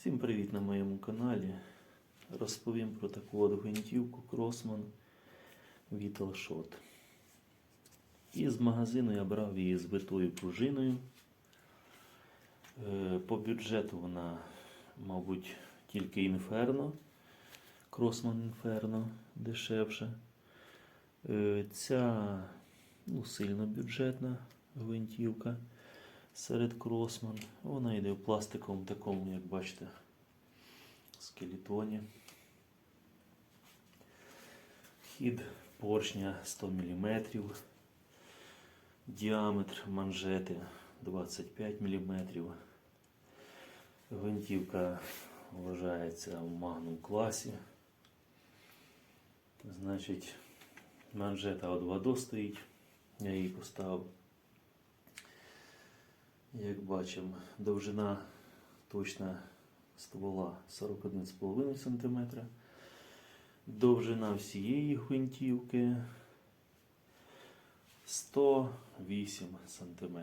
Всім привіт на моєму каналі. Розповім про таку от гвинтівку Кросман Vital Із магазину я брав її з битою пружиною. Е, По бюджету вона, мабуть, тільки Inferno. Кросман Inferno дешевше. Е, Ця ну, сильно бюджетна гвинтівка серед Кросман. Вона йде в пластиковому такому, як бачите, скелетоні. Хід поршня 100 мм. Діаметр манжети 25 мм. Гвинтівка вважається в магнум класі. Значить, манжета от воду стоїть. Я її поставив. Як бачимо, довжина точна ствола 41,5 см. Довжина всієї гвинтівки 108 см.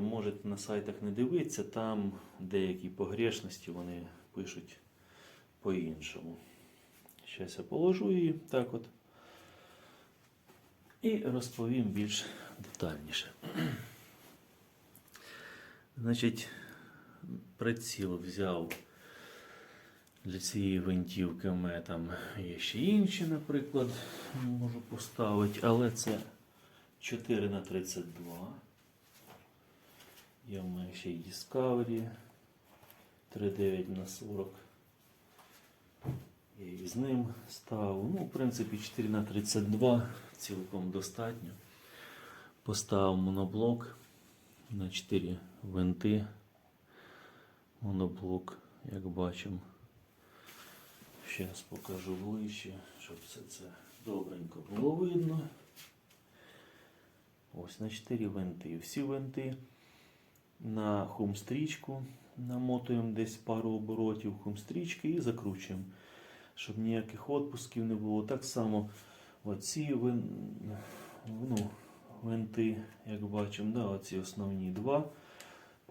Можете на сайтах не дивитися, там деякі погрешності вони пишуть по-іншому. Зараз я положу її так от і розповім більш детальніше. Значить, приціл взяв для цієї гвинтівки. У мене там є ще інші, наприклад, можу поставити, але це 4 на 32 Є в мене ще й Discovery 3,9 на 40 Я і з ним ставив. Ну, в принципі, 4 на 32 цілком достатньо. Поставив моноблок на 4 винти. Моноблок, як бачимо. Зараз покажу ближче, щоб все це добренько було видно. Ось на 4 винти. Всі винти на хумстрічку намотуємо десь пару оборотів хумстрічки і закручуємо, щоб ніяких відпусків не було. Так само оці вин... ну, винти, як бачимо, да, оці основні два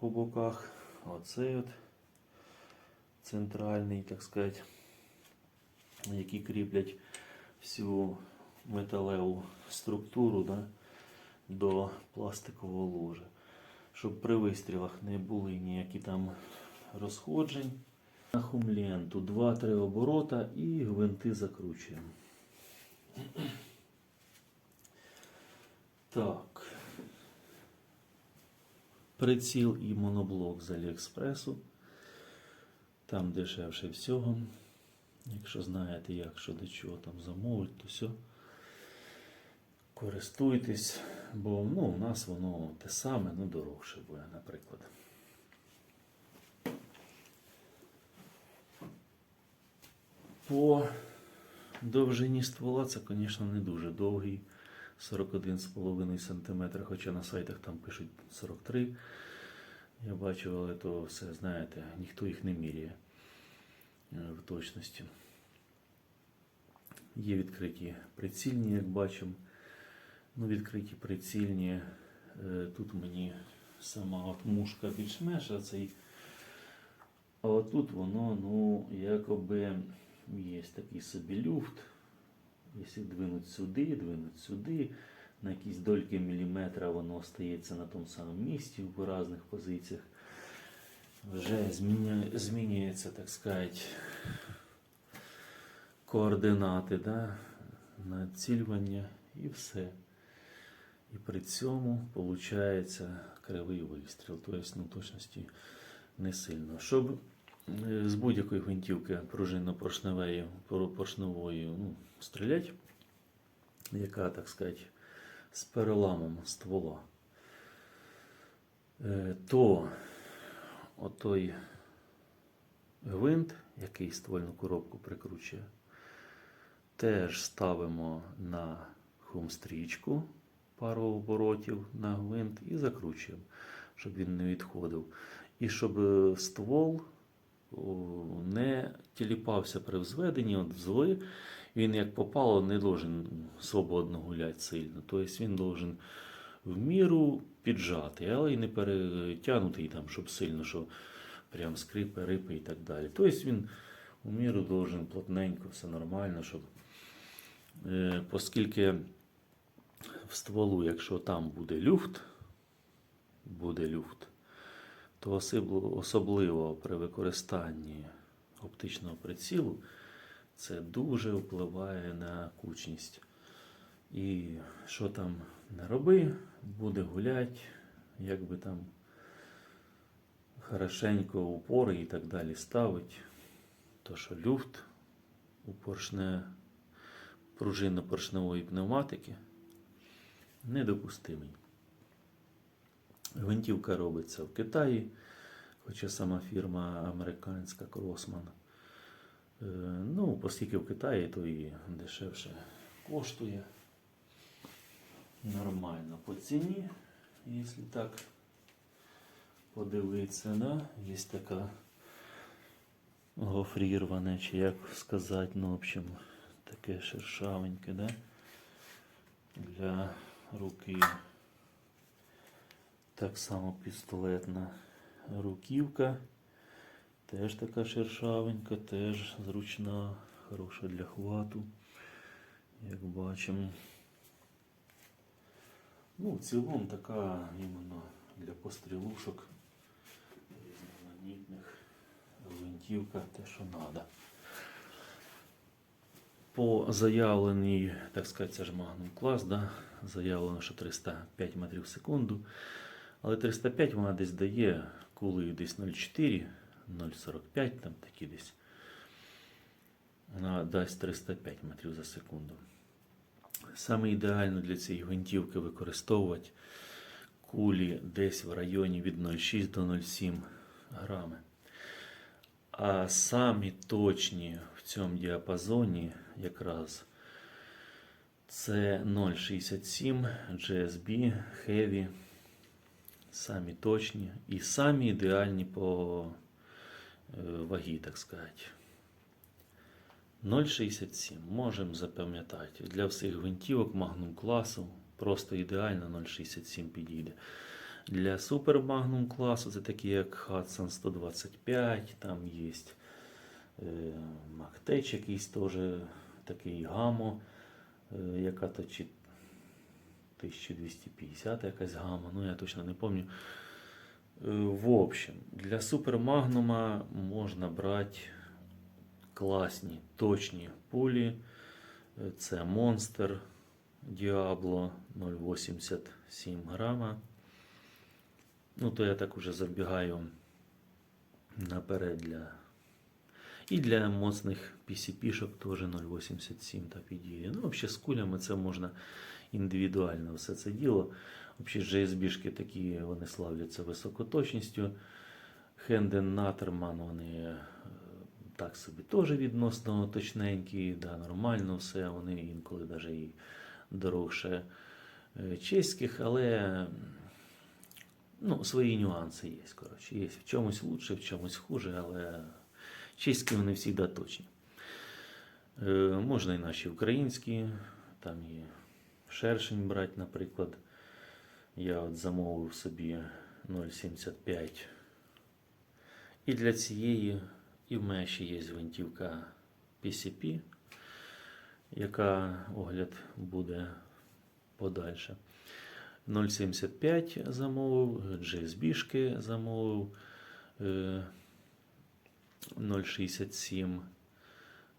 по боках. Оцей от центральний, так сказати, які кріплять всю металеву структуру да, до пластикового ложа. Щоб при вистрілах не були ніякі там розходжень. На хумленту 2-3 оборота і гвинти закручуємо. Так. Приціл і моноблок з Аліекспресу. Там дешевше всього. Якщо знаєте, як що до чого там замовити, то все. Користуйтесь, бо ну, у нас воно те саме, ну дорогше буде, наприклад. По довжині ствола це, звісно, не дуже довгий. 41,5 см, хоча на сайтах там пишуть 43 Я бачив, але то все, знаєте, ніхто їх не міряє е, в точності. Є відкриті прицільні, як бачимо. Ну, відкриті прицільні. Е, Тут мені сама от мушка більш-менш, а цей. А отут воно, ну, якоби є такий собі люфт. Якщо двинуть сюди, двинуть сюди, на якісь дольки міліметра воно остається на тому самому місці в різних позиціях. Вже змінює, змінюється, так сказати, координати, да? націлювання і все. І при цьому виходить кривий вистріл. Тобто, ну, точності не сильно. Щоб з будь-якої гвинтівки пружинно-поршневої поршневої ну, стріляти, яка, так сказати, з переламом ствола, е, то отой гвинт, який ствольну коробку прикручує, теж ставимо на хумстрічку пару оборотів на гвинт і закручуємо, щоб він не відходив. І щоб е, ствол не тіліпався при взведенні, от взвели, він як попало не должен свободно гуляти сильно. Тобто він должен в міру піджати, але й не перетягнутий там, щоб сильно, що прям скрипи, рипи і так далі. Тобто він у міру должен плотненько, все нормально, щоб. Е, оскільки в стволу, якщо там буде люфт, буде люфт, то осибло- особливо при використанні оптичного прицілу це дуже впливає на кучність. І що там не роби, буде гулять, як би там хорошенько упори і так далі ставить, то що люфт у поршне пружинно-поршневої пневматики недопустимий. Гвинтівка робиться в Китаї, хоча сама фірма американська Кросман. Е, Ну, оскільки в Китаї, то і дешевше коштує. Нормально по ціні, якщо так подивитися, да? є така гофрірване, чи як сказати, ну, в общем, таке шершавеньке, да? Для руки. Так само пістолетна руківка. Теж така шершавенька, теж зручна, хороша для хвату, як бачимо. Ну, в цілому така іменно для пострілушок різноманітних гвинтівка, те, що треба. По заявленій, так сказати, це ж Magnum клас, да? заявлено, що 305 метрів в секунду. Але 305 вона десь дає кулею десь 0,4, 0,45, там такі десь. Вона дасть 305 метрів за секунду. Саме ідеально для цієї гвинтівки використовувати кулі десь в районі від 0,6 до 0,7 грами. А самі точні в цьому діапазоні якраз це 0,67 GSB Heavy. Самі точні і самі ідеальні по е, вагі, так сказати. 0,67. Можемо запам'ятати. Для всіх гвинтівок Magnum класу просто ідеально 0,67 підійде. Для Super Magnum класу це такі як Hudson 125, там є е, Mактеч якийсь теж такий Гамо, е, яка то чи 1250 якась гама, ну я точно не пам'ятаю. Е, В общем, для супермагнума можна брати класні, точні пулі. Е, Це Monster Diablo 0,87 грама. Ну, то я так уже забігаю наперед для. І для моцних PCP-шок теж 0,87 та підійде. Ну, взагалі з кулями це можна індивідуально все це діло. Взагалі GSB-шки такі вони славляться високоточністю. Хенден Натерман, вони е, так собі теж відносно точненькі, да, нормально все. Вони інколи навіть і дорогше е, чеських, але ну, свої нюанси є. Коротше. Є в чомусь лучше, в чомусь хуже, але чеські вони завжди точні. Е, можна і наші українські, там є шершень брати, наприклад. Я от замовив собі 0,75. І для цієї, і в мене ще є гвинтівка PCP, яка огляд буде подальше. 0,75 замовив, GSB-шки замовив е, 0,67.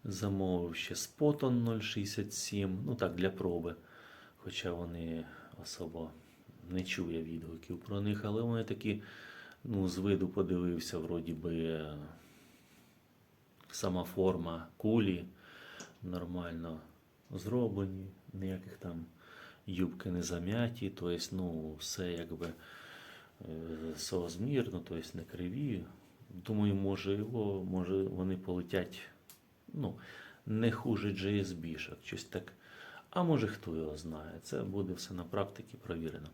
Замовив ще Spoton 0,67. Ну так, для проби. Хоча вони особо не чув я відгуків про них, але вони такі, ну, з виду подивився, вроді би сама форма кулі нормально зроблені, ніяких там юбки не зам'яті, тобто, ну, все якби е, соозмірно, тобто не криві. Думаю, може його, може вони полетять, ну, не хуже GSB-шок, щось так. А може хто його знає. Це буде все на практиці провірено.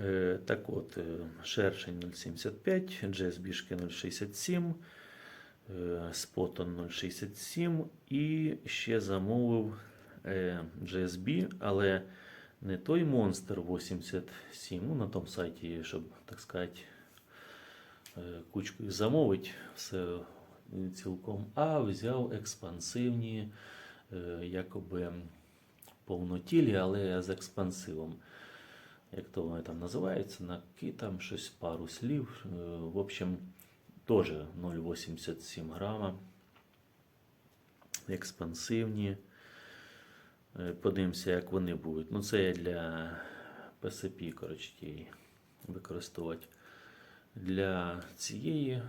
Е, Так от, е, шершень 0,75, GSB-шки 0,67, е, Spotton 0,67 і ще замовив е, GSB, але не той Monster 87, ну на тому сайті, щоб, так сказати, е, кучкою замовити все цілком, а взяв експансивні, е, якоби повнотілі, але з експансивом. Як то вони там називаються, наки там щось пару слів. Е, В общем, теж 0,87 грама. Експансивні. Е, Подивимося, як вони будуть. Ну, це я для PSP, коротше, використовувати. Для цієї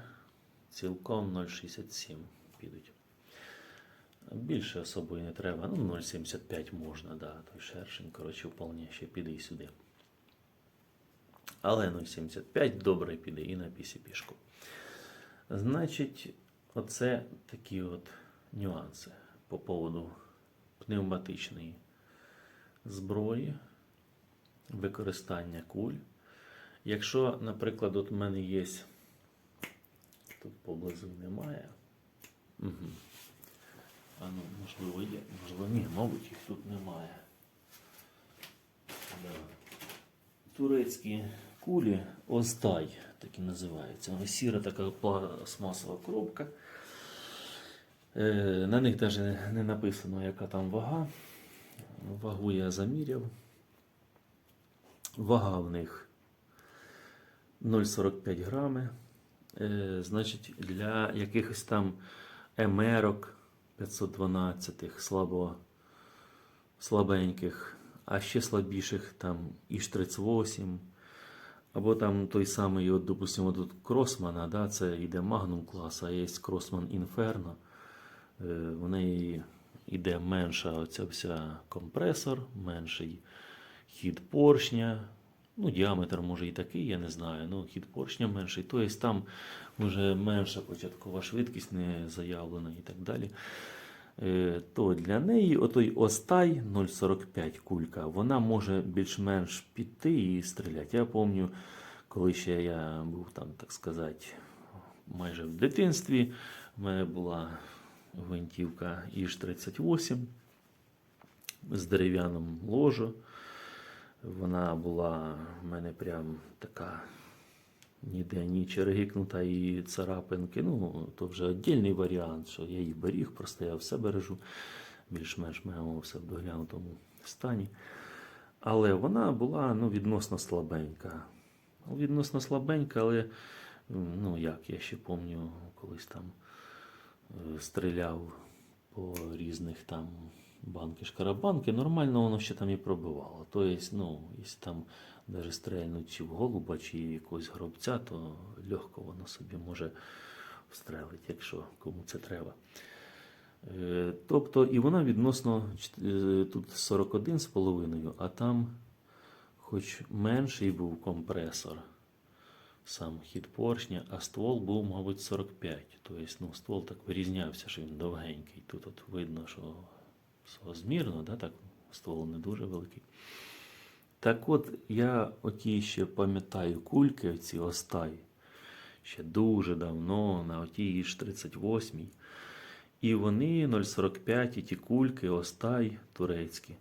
цілком 0,67 підуть. Більше особою не треба. Ну, 0,75 можна, да, той шершень, коротше, вполне ще піде і сюди. Але 0,75 добре піде і на PCP-шку. Значить, оце такі от нюанси по поводу пневматичної зброї, використання куль. Якщо, наприклад, от в мене є, тут поблизу немає. Угу. А ну, можливо, є, можливо, ні, мабуть, їх тут немає. Да. Турецькі кулі Оздай, так і називаються. Вони сіра така пластмасова коробка. Е, На них навіть не написано, яка там вага. Вагу я заміряв. Вага в них 0,45 грами. Е, Значить, для якихось там емерок 512 слабо, слабеньких, а ще слабіших там іж 38. Або там той самий, от, допустимо, тут Кросмана, да, це йде Магнум клас, а є Кросман Інферно. В неї йде менша оця вся компресор, менший хід поршня. Ну, діаметр може і такий, я не знаю. Ну, хід поршня менший. Тобто там вже менша початкова швидкість не заявлена і так далі. Е, То для неї отой Остай 0,45 кулька, вона може більш-менш піти і стріляти. Я пам'ятаю, коли ще я був там, так сказати, майже в дитинстві, в мене була гвинтівка Іж-38 з дерев'яним ложем. Вона була в мене прям така ніде ні чергикнута і царапинки. Ну, то вже віддільний варіант, що я її беріг, просто я все бережу, більш-менш маємо все в доглянутому стані. Але вона була ну, відносно слабенька. Відносно слабенька, але ну як, я ще пам'ятаю, колись там е, стріляв по різних там банки шкарабанки, нормально воно ще там і пробивало. Тобто, ну, якщо там навіть стрельнуть чи в голуба, чи якогось гробця, то легко воно собі може встрелити, якщо кому це треба. Е, Тобто, і вона відносно е, тут 41,5, а там, хоч менший був компресор, сам хід поршня, а ствол був, мабуть, 45. Тобто, ну, ствол так вирізнявся, що він довгенький. Тут от видно, що змірно, да, так, ствол не дуже великий. Так от, я оті ще пам'ятаю кульки, ці остай, ще дуже давно, на отій ж 38-й. І вони 0,45 і ті кульки, остай турецькі,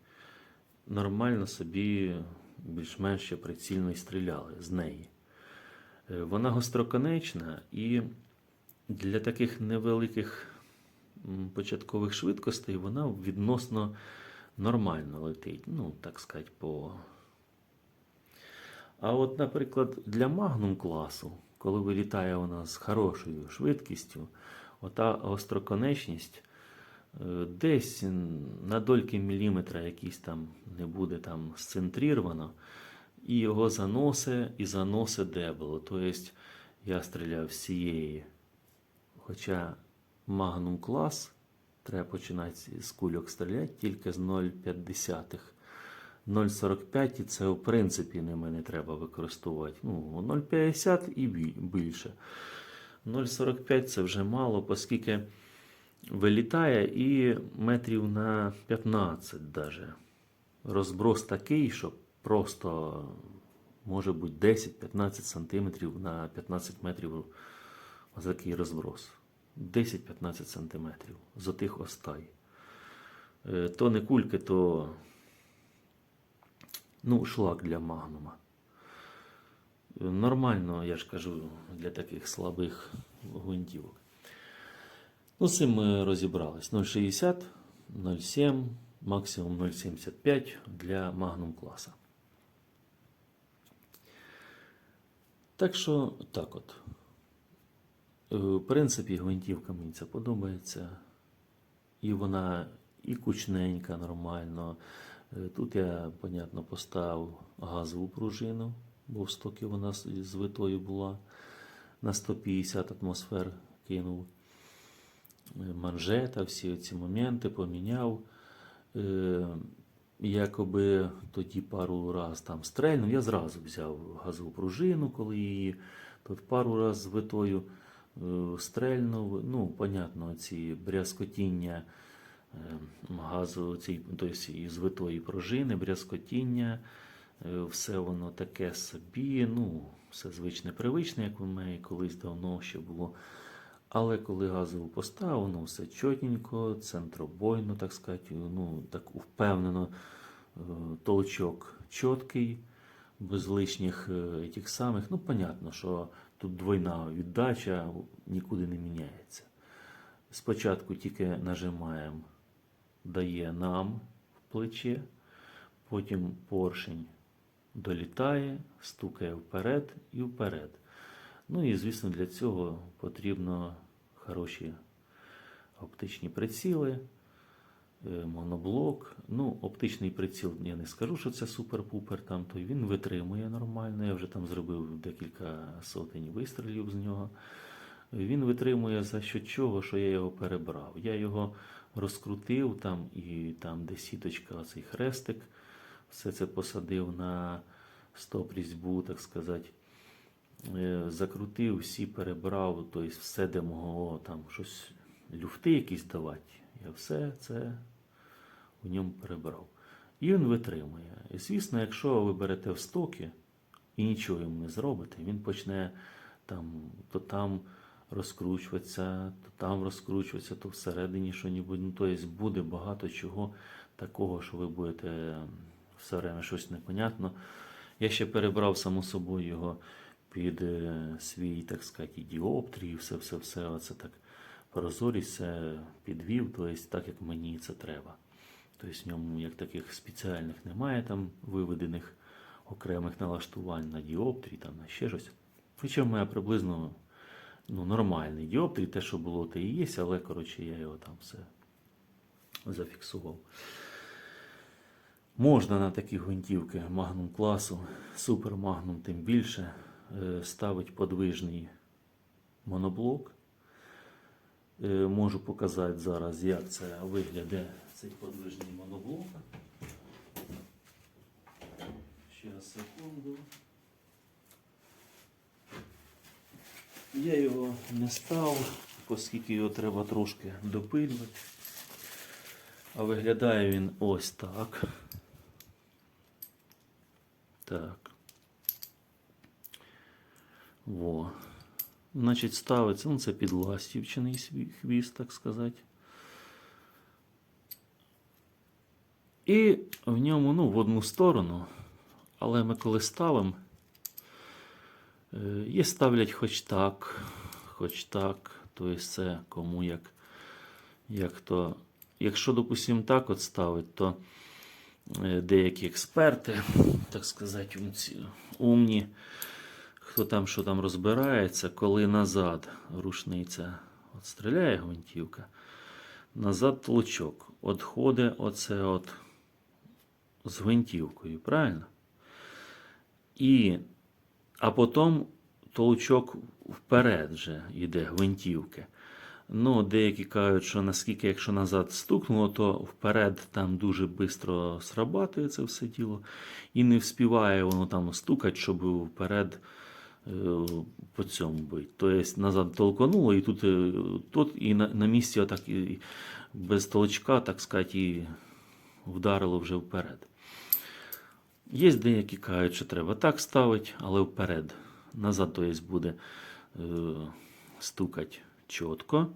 нормально собі більш-менш ще прицільно і стріляли з неї. Е, Вона гостроконечна і для таких невеликих початкових швидкостей вона відносно нормально летить. Ну, так сказати, по. А от, наприклад, для магнум класу, коли вилітає вона з хорошою швидкістю, ота остроконечність е, десь на дольки міліметра якийсь там не буде там сцентрировано, і його заносить і заносить дебело. Тобто я стріляв з цієї. Хоча магнум клас треба починати з кульок стріляти тільки з 0,5. 0,45 і це в принципі ними не треба використовувати. Ну, 0,50 і більше. 0,45 це вже мало, оскільки вилітає і метрів на 15 даже. Розброс такий, що просто може бути 10-15 сантиметрів на 15 метрів. Ось такий розброс. 10-15 сантиметрів з отих остай. Е, То не кульки, то ну, шлак для магнума. Нормально, я ж кажу, для таких слабих гвинтівок. Ну, з цим ми розібрались. 0,60, 0,7, максимум 0,75 для магнум класа. Так що, так от. Е, В принципі, гвинтівка мені це подобається. І вона і кучненька нормально. Е, Тут я, понятно, поставив газову пружину, бо в стокі вона з витою була. На 150 атмосфер кинув. Е, Манжета, всі ці моменти поміняв. Якоби тоді пару раз там стрельнув. Я зразу взяв газову пружину, коли її тут пару раз з витою стрельнув. Ну, понятно, ці брязкотіння е, газу, ці, тобто із витої пружини, брязкотіння, е, все воно таке собі, ну, все звичне привичне, як у мене колись давно ще було. Але коли газову поставив, ну все чотненько, центробойно, так сказати, ну так впевнено, е, толчок чіткий, без лишніх е, тих самих. Ну, понятно, що тут двойна віддача нікуди не міняється. Спочатку тільки нажимаємо, дає нам в плече, потім поршень долітає, стукає вперед і вперед. Ну і, звісно, для цього потрібно хороші оптичні приціли, моноблок. Ну, оптичний приціл, я не скажу, що це супер-пупер, там, то він витримує нормально. Я вже там зробив декілька сотень вистрілів з нього. Він витримує за що чого, що я його перебрав. Я його розкрутив там і там, де сіточка, оцей хрестик, все це посадив на стоп різьбу, так сказати. Е, закрутив, всі перебрав, тобто все, де могло там щось, люфти якісь давати. Я все це у ньому перебрав. І він витримує. І звісно, якщо ви берете в стоки і нічого йому не зробите, він почне там, то там розкручуватися, то там розкручуватися, то всередині що небудь. Ну, тобто буде багато чого такого, що ви будете все время щось непонятно. Я ще перебрав само собою його під е, свій, так сказати, діоптрій, все, все, все, оце так прозорість підвів, тобто так, як мені це треба. Тобто в ньому як таких спеціальних немає там виведених окремих налаштувань на діоптрій, там на ще щось. Хоча в мене приблизно ну, нормальний діоптрій, те, що було, те і є, але коротше я його там все зафіксував. Можна на такі гвинтівки магнум класу, супер магнум тим більше, е, ставить подвижний моноблок. Е, Можу показати зараз, як це виглядає цей подвижний моноблок. Зараз секунду. Я його не став, оскільки його треба трошки допилювати. А виглядає він ось так. Так. Во. Значить, ставиться, ну це підластівчений хвіст, так сказати. І в ньому, ну, в одну сторону, але ми коли ставимо, е, є ставлять хоч так, хоч так, тобто це кому як, як то. Якщо, допустимо, так от ставить, то е, деякі експерти, так сказати, умні, хто там що там розбирається, коли назад рушниця от стріляє гвинтівка, назад толчок. От ходить оце от з гвинтівкою, правильно? І, а потім толчок вперед вже йде гвинтівки. Ну, деякі кажуть, що наскільки, якщо назад стукнуло, то вперед там дуже швидко срабатує це все діло. І не вспіває воно там стукати, щоб вперед е, по цьому бити. Тобто назад толкануло, і тут, е, тут і на, на місці отак і без толчка, так сказати, і вдарило вже вперед. Є деякі кажуть, що треба так ставити, але вперед. Назад, тобто, буде е, стукати чітко.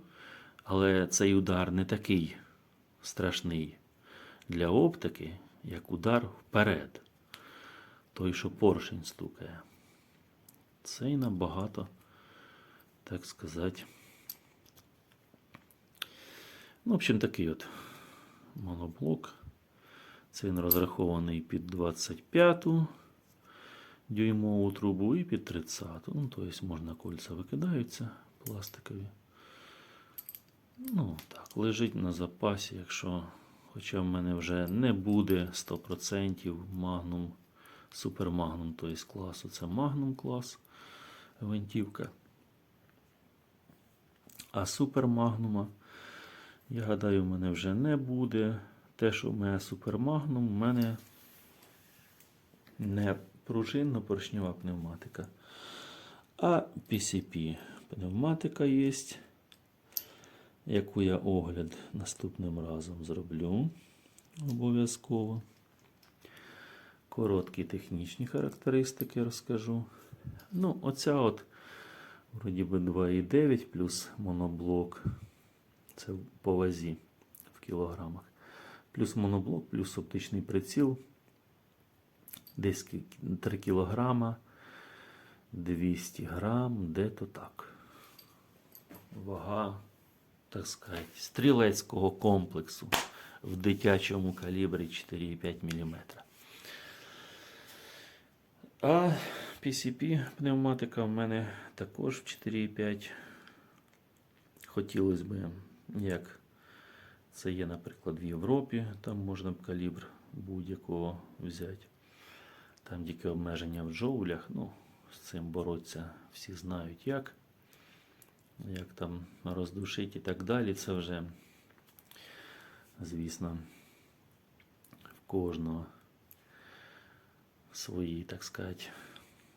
Але цей удар не такий страшний для оптики, як удар вперед. Той, що поршень стукає. Цей набагато, так сказати. Ну, в общем, такий от моноблок. Це він розрахований під 25-ту дюймову трубу і під 30-ту. Ну, тобто можна кольця викидаються пластикові. Ну, так, лежить на запасі, якщо, хоча в мене вже не буде 100% магнум, супермагнум, тобто класу. Це магнум клас гвинтівка. А супермагнума, я гадаю, в мене вже не буде. Те, що в мене супермагнум, в мене не пружинно-поршнева пневматика. А PCP пневматика є, яку я огляд наступним разом зроблю. Обов'язково. Короткі технічні характеристики розкажу. Ну, оця от, вроді би 2,9 плюс моноблок. Це по вазі в кілограмах. Плюс моноблок, плюс оптичний приціл. Десь 3 кілограма, 200 грам, де-то так. Вага, так сказати, стрілецького комплексу в дитячому калібрі 4,5 мм. А PCP пневматика в мене також в 4,5. Хотілося б, як це є, наприклад, в Європі, там можна б калібр будь-якого взяти. Там тільки обмеження в джоулях. Ну, з цим боротися всі знають як. Як там роздушити і так далі. Це вже, звісно, в кожного свої, так сказати,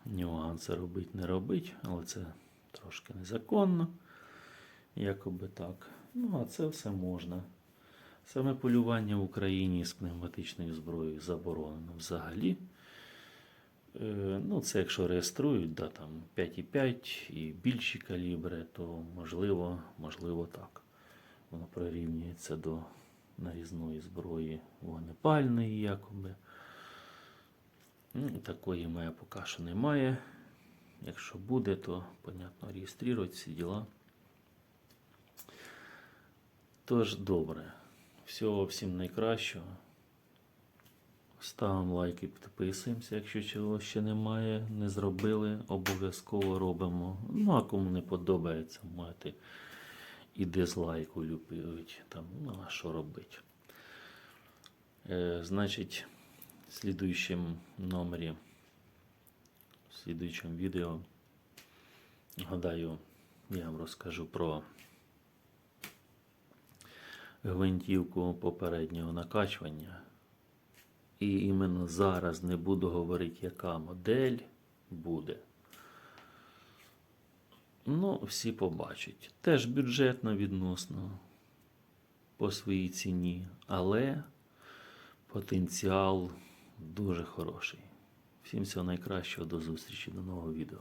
нюанси робить, не робить, але це трошки незаконно. Якоби так. Ну, а це все можна. Саме полювання в Україні з пневматичною зброєю заборонено взагалі. Е, Ну, це якщо реєструють, да, там 5,5 і більші калібри, то можливо, можливо так. Воно прирівнюється до нарізної зброї вогнепальної, якоби. Ну, такої мене поки що немає. Якщо буде, то, понятно, реєструють всі діла. Тож, добре. Всього всім найкращого. Ставимо лайки, підписуємося, якщо чого ще немає, не зробили, обов'язково робимо. Ну, а кому не подобається, можете і дизлайк улюбити. Там, ну, а що робити. Е, значить, в слідуючому номері, в слідуючому відео, гадаю, я вам розкажу про гвинтівку попереднього накачування. І іменно зараз не буду говорити, яка модель буде. Ну, всі побачать. Теж бюджетно відносно по своїй ціні, але потенціал дуже хороший. Всім всього найкращого, до зустрічі, до нового відео.